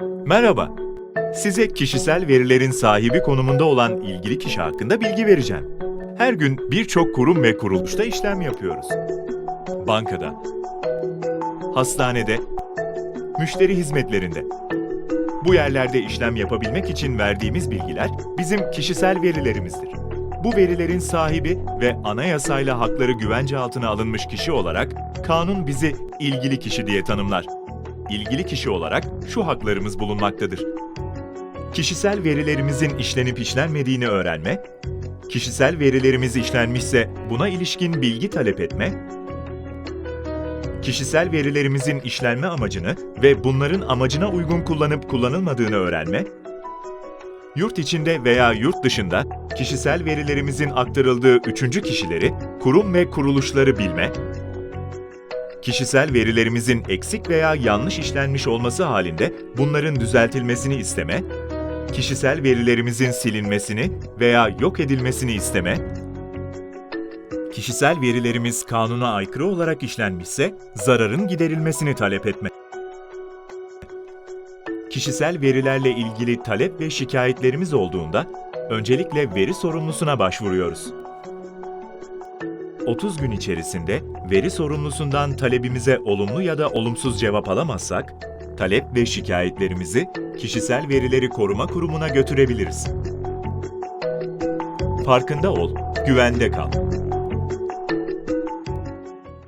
Merhaba. Size kişisel verilerin sahibi konumunda olan ilgili kişi hakkında bilgi vereceğim. Her gün birçok kurum ve kuruluşta işlem yapıyoruz. Bankada, hastanede, müşteri hizmetlerinde. Bu yerlerde işlem yapabilmek için verdiğimiz bilgiler bizim kişisel verilerimizdir. Bu verilerin sahibi ve anayasayla hakları güvence altına alınmış kişi olarak kanun bizi ilgili kişi diye tanımlar. İlgili kişi olarak şu haklarımız bulunmaktadır. Kişisel verilerimizin işlenip işlenmediğini öğrenme, kişisel verilerimiz işlenmişse buna ilişkin bilgi talep etme, kişisel verilerimizin işlenme amacını ve bunların amacına uygun kullanıp kullanılmadığını öğrenme, yurt içinde veya yurt dışında kişisel verilerimizin aktarıldığı üçüncü kişileri, kurum ve kuruluşları bilme, kişisel verilerimizin eksik veya yanlış işlenmiş olması halinde bunların düzeltilmesini isteme, kişisel verilerimizin silinmesini veya yok edilmesini isteme, kişisel verilerimiz kanuna aykırı olarak işlenmişse zararın giderilmesini talep etme. Kişisel verilerle ilgili talep ve şikayetlerimiz olduğunda öncelikle veri sorumlusuna başvuruyoruz. 30 gün içerisinde veri sorumlusundan talebimize olumlu ya da olumsuz cevap alamazsak, talep ve şikayetlerimizi Kişisel Verileri Koruma Kurumu'na götürebiliriz. Farkında ol, güvende kal.